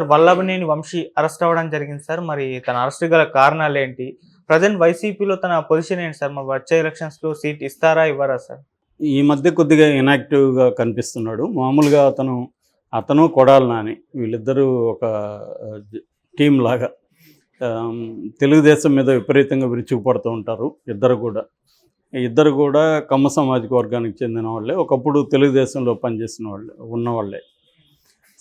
Sir Vallabhaneni Vamsi arrest అవ్వడం జరిగింది sir. మరి తన అరెస్ట్ గల కారణాలు ఏంటి? ప్రజెంట్ వైసీపీలో తన పొజిషన్ ఏంటి సార్? మరి వచ్చే ఎలక్షన్స్లో సీట్ ఇస్తారా ఇవ్వరా సార్? ఈ మధ్య కొద్దిగా ఇనాక్టివ్గా కనిపిస్తున్నాడు. మామూలుగా అతను అతను కొడాలి నాని. వీళ్ళిద్దరూ ఒక టీం లాగా తెలుగుదేశం మీద విపరీతంగా విరుచుకుపడుతూ ఉంటారు ఇద్దరు కూడా. ఇద్దరు కూడా కమ్మ సామాజిక వర్గానికి చెందిన వాళ్ళే. ఒకప్పుడు తెలుగుదేశంలో పనిచేసిన వాళ్ళే ఉన్నవాళ్ళే.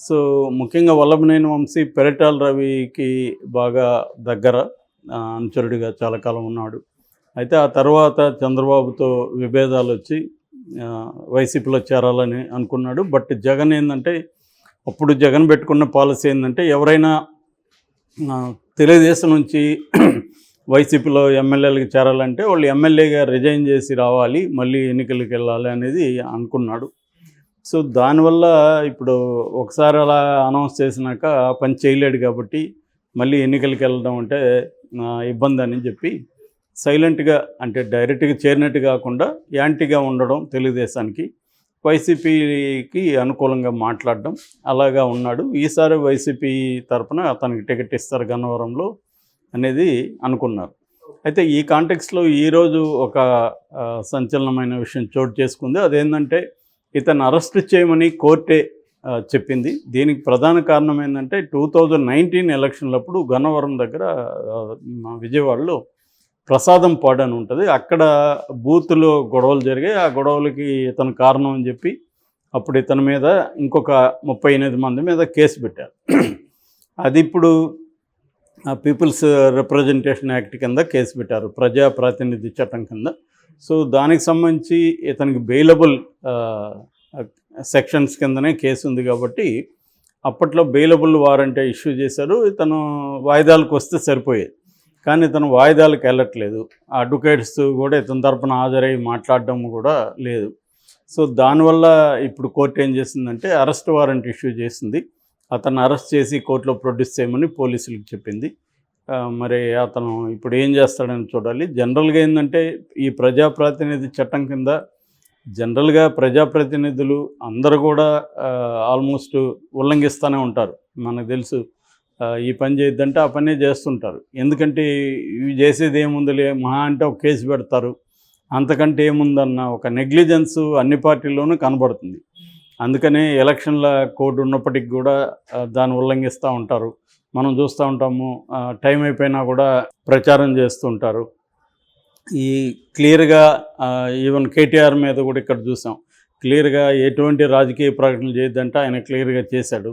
సో ముఖ్యంగా వల్లభనేని వంశీ పెరటాల రవికి బాగా దగ్గర అనుచరుడిగా చాలా కాలం ఉన్నాడు. అయితే ఆ తర్వాత చంద్రబాబుతో విభేదాలు వచ్చి వైసీపీలో చేరాలని అనుకున్నాడు. బట్ జగన్ ఏంటంటే అప్పుడు జగన్ పెట్టుకున్న పాలసీ ఏంటంటే ఎవరైనా తెలుగుదేశం నుంచి వైసీపీలో ఎమ్మెల్యేలకు చేరాలంటే వాళ్ళు ఎమ్మెల్యేగా రిజైన్ చేసి రావాలి మళ్ళీ ఎన్నికలకు వెళ్ళాలి అనేది అనుకున్నాడు. సో దానివల్ల ఇప్పుడు ఒకసారి అలా అనౌన్స్ చేసినాక పని చేయలేడు కాబట్టి మళ్ళీ ఎన్నికలకి వెళ్ళడం అంటే ఇబ్బంది అని చెప్పి సైలెంట్గా అంటే డైరెక్ట్గా చేరినట్టు కాకుండా యాంటీగా ఉండడం తెలుగుదేశానికి వైసీపీకి అనుకూలంగా మాట్లాడడం అలాగా ఉన్నాడు. ఈసారి వైసీపీ తరఫున అతనికి టికెట్ ఇస్తారు గన్నవరంలో అనేది అనుకున్నారు. అయితే ఈ కాంటెక్స్లో ఈరోజు ఒక సంచలనమైన విషయం చోటు చేసుకుంది. అదేంటంటే ఇతను అరెస్ట్ చేయమని కోర్టే చెప్పింది. దీనికి ప్రధాన కారణం ఏంటంటే టూ థౌజండ్ నైన్టీన్ ఎలక్షన్లప్పుడు గన్నవరం దగ్గర మా విజయవాడలో ప్రసాదం పాడు అని ఉంటుంది. అక్కడ బూత్లో గొడవలు జరిగాయి. ఆ గొడవలకి ఇతను కారణం అని చెప్పి అప్పుడు ఇతని మీద ఇంకొక ముప్పై ఎనిమిది మంది మీద కేసు పెట్టారు. అది ఇప్పుడు పీపుల్స్ రిప్రజెంటేషన్ యాక్ట్ కింద కేసు పెట్టారు. ప్రజా ప్రాతినిధ్య చట్టం కింద. సో దానికి సంబంధించి ఇతనికి బెయిలబుల్ సెక్షన్స్ కిందనే కేసు ఉంది కాబట్టి అప్పట్లో బెయిలబుల్ వారంటే ఇష్యూ చేశారు. ఇతను వాయిదాలకు వస్తే సరిపోయేది. కానీ ఇతను వాయిదాలకు వెళ్ళట్లేదు. అడ్వకేట్స్ కూడా ఇతని తరపున హాజరై మాట్లాడడం కూడా లేదు. సో దానివల్ల ఇప్పుడు కోర్టు ఏం చేసిందంటే అరెస్ట్ వారెంట్ ఇష్యూ చేసింది. అతను అరెస్ట్ చేసి కోర్టులో ప్రొడ్యూస్ చేయమని పోలీసులకు చెప్పింది. మరి అతను ఇప్పుడు ఏం చేస్తాడని చూడాలి. జనరల్గా ఏంటంటే ఈ ప్రజాప్రాతినిధి చట్టం కింద జనరల్గా ప్రజాప్రతినిధులు అందరూ కూడా ఆల్మోస్ట్ ఉల్లంఘిస్తూనే ఉంటారు. మనకు తెలుసు ఈ పని చేయొద్దంటే ఆ పనే చేస్తుంటారు. ఎందుకంటే ఇవి చేసేది ఏముందిలే మహా అంటే ఒక కేసు పెడతారు. అంతకంటే ఏముందన్న ఒక నెగ్లిజెన్స్ అన్ని పార్టీల్లోనూ కనబడుతుంది. అందుకనే ఎలక్షన్ల కోడ్ ఉన్నప్పటికి కూడా దాన్ని ఉల్లంఘిస్తూ ఉంటారు. మనం చూస్తూ ఉంటాము టైం అయిపోయినా కూడా ప్రచారం చేస్తూ ఉంటారు. ఈ క్లియర్గా ఈవెన్ కేటీఆర్ మీద కూడా ఇక్కడ చూసాం. క్లియర్గా ఎటువంటి రాజకీయ ప్రకటనలు చేయొద్దంటే ఆయన క్లియర్గా చేశాడు.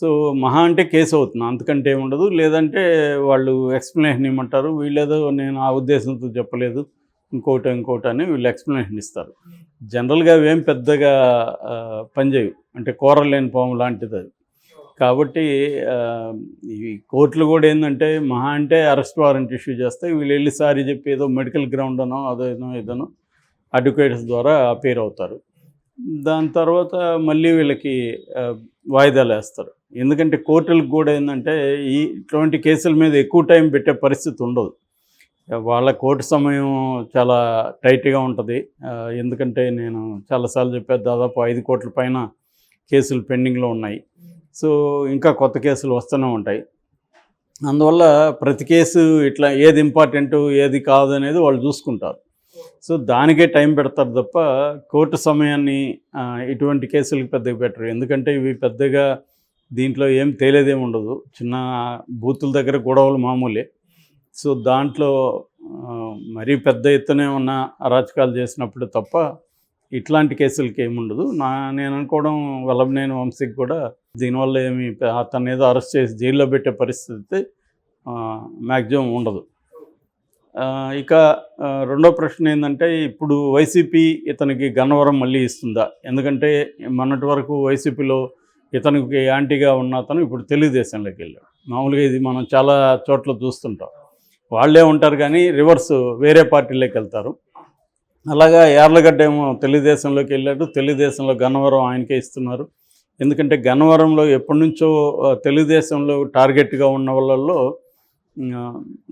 సో మహా అంటే కేసు అవుతుంది. అంతకంటే ఏముండదు లేదంటే వాళ్ళు ఎక్స్ప్లెనేషన్ ఇవ్వమంటారు వీళ్ళేదో నేను ఆ ఉద్దేశంతో చెప్పలేదు. ఇంకోటి ఇంకోటి అని వీళ్ళు ఎక్స్ప్లెనేషన్ ఇస్తారు. జనరల్గా అవేం పెద్దగా పనిచేయవు. అంటే కూరలేని పాము లాంటిది అది. కాబట్టి ఈ కోర్టులు కూడా ఏంటంటే మహా అంటే అరెస్ట్ వారెంట్ ఇష్యూ చేస్తే వీళ్ళు వెళ్ళి సారి చెప్పి ఏదో మెడికల్ గ్రౌండ్ అనో అదేనో ఏదనో అడ్వకేట్స్ ద్వారా అపేర్ అవుతారు. దాని తర్వాత మళ్ళీ వీళ్ళకి వాయిదాలు వేస్తారు. ఎందుకంటే కోర్టులకు కూడా ఏంటంటే ఈ ఇటువంటి కేసుల మీద ఎక్కువ టైం పెట్టే పరిస్థితి ఉండదు. వాళ్ళ కోర్టు సమయం చాలా టైట్గా ఉంటుంది. ఎందుకంటే నేను చాలాసార్లు చెప్పాను దాదాపు ఐదు కోట్ల పైన కేసులు పెండింగ్లో ఉన్నాయి. సో ఇంకా కొత్త కేసులు వస్తూనే ఉంటాయి. అందువల్ల ప్రతి కేసు ఇట్లా ఏది ఇంపార్టెంట్ ఏది కాదు అనేది వాళ్ళు చూసుకుంటారు. సో దానికే టైం పెడతారు తప్ప కోర్టు సమయాన్ని ఇటువంటి కేసులకు పెద్దగా పెట్టరు. ఎందుకంటే ఇవి పెద్దగా దీంట్లో ఏం తేలేదేమి ఉండదు. చిన్న బూతుల దగ్గర గొడవలు మామూలే. సో దాంట్లో మరీ పెద్ద ఎత్తున ఉన్న అరాచకాలు చేసినప్పుడు తప్ప ఇట్లాంటి కేసులకి ఏముండదు నా నేను అనుకోవడం వల్లభనేని వంశీకి కూడా దీనివల్ల ఏమి అతను ఏదో అరెస్ట్ చేసి జైల్లో పెట్టే పరిస్థితి మ్యాక్సిమం ఉండదు. ఇక రెండో ప్రశ్న ఏంటంటే ఇప్పుడు వైసీపీ ఇతనికి గన్నవరం మళ్ళీ ఇస్తుందా? ఎందుకంటే మొన్నటి వరకు వైసీపీలో ఇతనికి యాంటీగా ఉన్న అతను ఇప్పుడు తెలుగుదేశంలోకి వెళ్ళాడు. మామూలుగా ఇది మనం చాలా చోట్ల చూస్తుంటాం. వాళ్ళే ఉంటారు కానీ రివర్స్ వేరే పార్టీలోకి వెళ్తారు. అలాగా యార్లగడ్డ ఏమో తెలుగుదేశంలోకి వెళ్ళాడు. తెలుగుదేశంలో గన్నవరం ఆయనకే ఇస్తున్నారు. ఎందుకంటే గన్నవరంలో ఎప్పటి నుంచో తెలుగుదేశంలో టార్గెట్గా ఉన్న వాళ్ళల్లో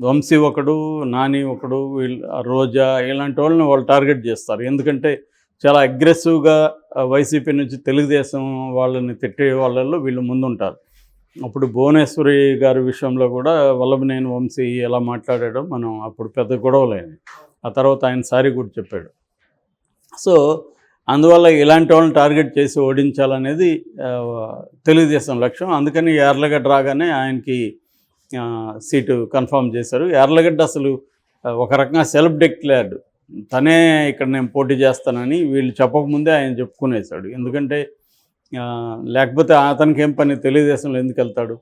వంశీ ఒకడు నాని ఒకడు వీళ్ళు రోజా ఇలాంటి వాళ్ళని వాళ్ళు టార్గెట్ చేస్తారు. ఎందుకంటే చాలా అగ్రెసివ్గా వైసీపీ నుంచి తెలుగుదేశం వాళ్ళని తిట్టే వాళ్ళల్లో వీళ్ళు ముందుంటారు. అప్పుడు భువనేశ్వరి గారి విషయంలో కూడా వల్లభనేని వంశీ ఎలా మాట్లాడాడో మనం అప్పుడు పెద్ద గొడవలేని ఆ తర్వాత ఆయన సారీ కూడా చెప్పాడు. సో అందువల్ల ఇలాంటి వాళ్ళని టార్గెట్ చేసి ఓడించాలనేది తెలుగుదేశం లక్ష్యం. అందుకని ఎర్లగడ్డ రాగానే ఆయనకి సీటు కన్ఫర్మ్ చేశారు. ఎర్లగడ్డ అసలు ఒక రకంగా సెల్ఫ్ డిక్లేర్డ్ తనే ఇక్కడ నేను పోటీ చేస్తానని వీళ్ళు చెప్పకముందే ఆయన చెప్పుకునేసాడు ఎందుకంటే లేకపోతే అతనికి ఏం పని? తెలుగుదేశంలో ఎందుకు వెళ్తాడు?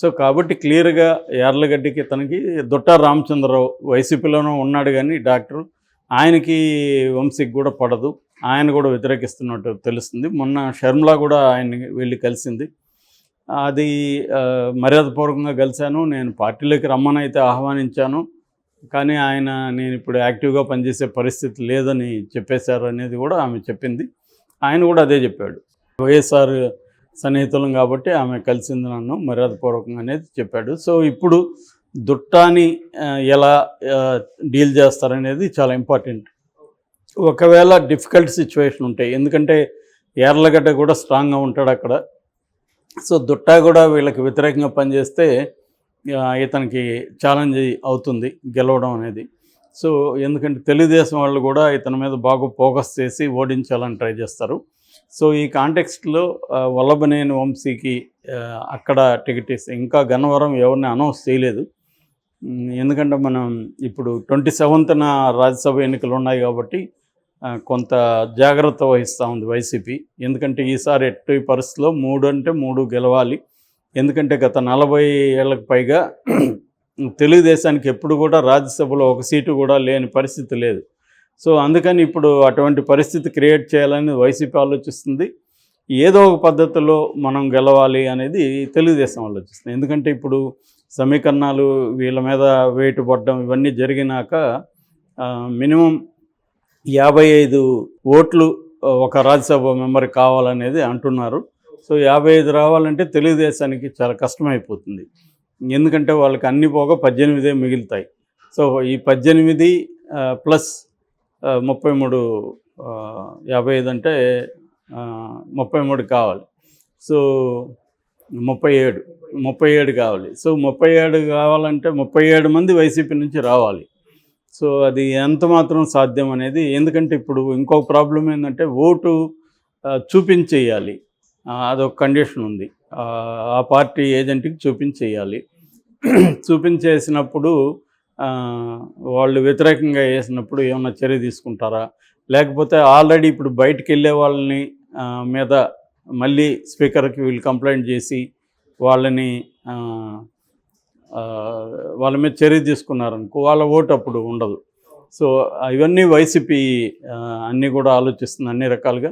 సో కాబట్టి క్లియర్గా యార్లగడ్డకి తనకి దొట్టా రామచంద్రరావు వైసీపీలోనూ ఉన్నాడు కానీ డాక్టర్ ఆయనకి వంశీకి కూడా పడదు. ఆయన కూడా వ్యతిరేకిస్తున్నట్టు తెలుస్తుంది. మొన్న షర్మిల కూడా ఆయన్ని వెళ్ళి కలిసింది. అది మర్యాదపూర్వకంగా కలిశాను. నేను పార్టీలోకి రమ్మని అయితే ఆహ్వానించాను. కానీ ఆయన నేను ఇప్పుడు యాక్టివ్గా పనిచేసే పరిస్థితి లేదని చెప్పేశారు అనేది కూడా ఆమె చెప్పింది. ఆయన కూడా అదే చెప్పాడు. వైఎస్ఆర్ సన్నిహితులం కాబట్టి ఆమె కలిసింది నన్ను మర్యాదపూర్వకంగా అనేది చెప్పాడు. సో ఇప్పుడు దుట్టాని ఎలా డీల్ చేస్తారనేది చాలా ఇంపార్టెంట్. ఒకవేళ డిఫికల్ట్ సిచ్యువేషన్ ఉంటాయి ఎందుకంటే ఎర్లగడ్డ కూడా స్ట్రాంగ్గా ఉంటాడు అక్కడ. సో దుట్టా కూడా వీళ్ళకి వ్యతిరేకంగా పనిచేస్తే ఇతనికి ఛాలెంజ్ అవుతుంది గెలవడం అనేది. సో ఎందుకంటే తెలుగుదేశం వాళ్ళు కూడా ఇతని మీద బాగా ఫోకస్ చేసి ఓడించాలని ట్రై చేస్తారు. సో ఈ కాంటెక్స్ట్లో వల్లభనేని వంశీకి అక్కడ టికెట్ ఇస్తే ఇంకా గన్నవరం ఎవరిని అనౌన్స్ చేయలేదు. ఎందుకంటే మనం ఇప్పుడు ట్వంటీ సెవెంత్న రాజ్యసభ ఎన్నికలు ఉన్నాయి కాబట్టి కొంత జాగ్రత్త వహిస్తూ ఉంది వైసీపీ. ఎందుకంటే ఈసారి ఎట్టి పరిస్థితిలో మూడు అంటే మూడు గెలవాలి. ఎందుకంటే గత నలభై ఏళ్ళకు పైగా తెలుగుదేశానికి ఎప్పుడు కూడా రాజ్యసభలో ఒక సీటు కూడా లేని పరిస్థితి లేదు. సో అందుకని ఇప్పుడు అటువంటి పరిస్థితి క్రియేట్ చేయాలని వైసీపీ ఆలోచిస్తుంది. ఏదో ఒక పద్ధతిలో మనం గెలవాలి అనేది తెలుగుదేశం ఆలోచిస్తుంది. ఎందుకంటే ఇప్పుడు సమీకరణాలు వీళ్ళ మీద వేటు పడడం ఇవన్నీ జరిగినాక మినిమం యాభై ఐదు ఓట్లు ఒక రాజ్యసభ మెంబర్ కావాలనేది అంటున్నారు. సో యాభై ఐదు రావాలంటే తెలుగుదేశానికి చాలా కష్టమైపోతుంది. ఎందుకంటే వాళ్ళకి అన్ని పోగా పద్దెనిమిదే మిగులుతాయి. సో ఈ పద్దెనిమిది ప్లస్ ముప్పై మూడు యాభై ఐదు అంటే ముప్పై మూడు కావాలి. సో ముప్పై ఏడు ముప్పై ఏడు కావాలి. సో ముప్పై ఏడు కావాలంటే ముప్పై ఏడు మంది వైసీపీ నుంచి రావాలి. సో అది ఎంత మాత్రం సాధ్యం అనేది ఎందుకంటే ఇప్పుడు ఇంకొక ప్రాబ్లం ఏంటంటే ఓటు చూపించేయాలి. అదొక కండిషన్ ఉంది. ఆ, పార్టీ ఏజెంట్కి చూపించేయాలి. చూపించేసినప్పుడు వాళ్ళు వ్యతిరేకంగా వేసినప్పుడు ఏమైనా చర్య తీసుకుంటారా? లేకపోతే ఆల్రెడీ ఇప్పుడు బయటికి వెళ్ళే వాళ్ళని మీద మళ్ళీ స్పీకర్కి వీళ్ళు కంప్లైంట్ చేసి వాళ్ళని వాళ్ళ మీద చర్య తీసుకున్నారనుకో వాళ్ళ ఓటు అప్పుడు ఉండదు. సో ఇవన్నీ వైసీపీ అన్నీ కూడా ఆలోచిస్తుంది అన్ని రకాలుగా.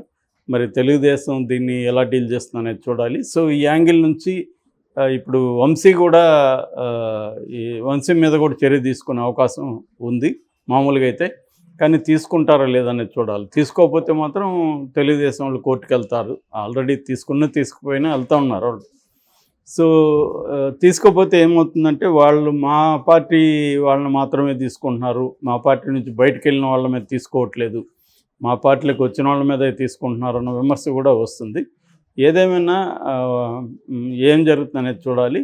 మరి తెలుగుదేశం దీన్ని ఎలా డీల్ చేస్తుంది అనేది చూడాలి. సో ఈ యాంగిల్ నుంచి ఇప్పుడు వంశీ కూడా ఈ వంశీ మీద కూడా చర్య తీసుకునే అవకాశం ఉంది మామూలుగా అయితే. కానీ తీసుకుంటారా లేదనేది చూడాలి. తీసుకోకపోతే మాత్రం తెలుగుదేశం వాళ్ళు కోర్టుకు వెళ్తారు. ఆల్రెడీ తీసుకున్న తీసుకుపోయినా వెళ్తూ ఉన్నారు వాళ్ళు. సో తీసుకోపోతే తీసుకోకపోతే ఏమవుతుందంటే వాళ్ళు మా పార్టీ వాళ్ళని మాత్రమే తీసుకుంటున్నారు. మా పార్టీ నుంచి బయటకు వెళ్ళిన వాళ్ళ మీద తీసుకోవట్లేదు. మా పార్టీలోకి వచ్చిన వాళ్ళ మీద తీసుకుంటున్నారు అన్న విమర్శ కూడా వస్తుంది. ఏదేమైనా ఏం జరుగుతుంది అనేది చూడాలి.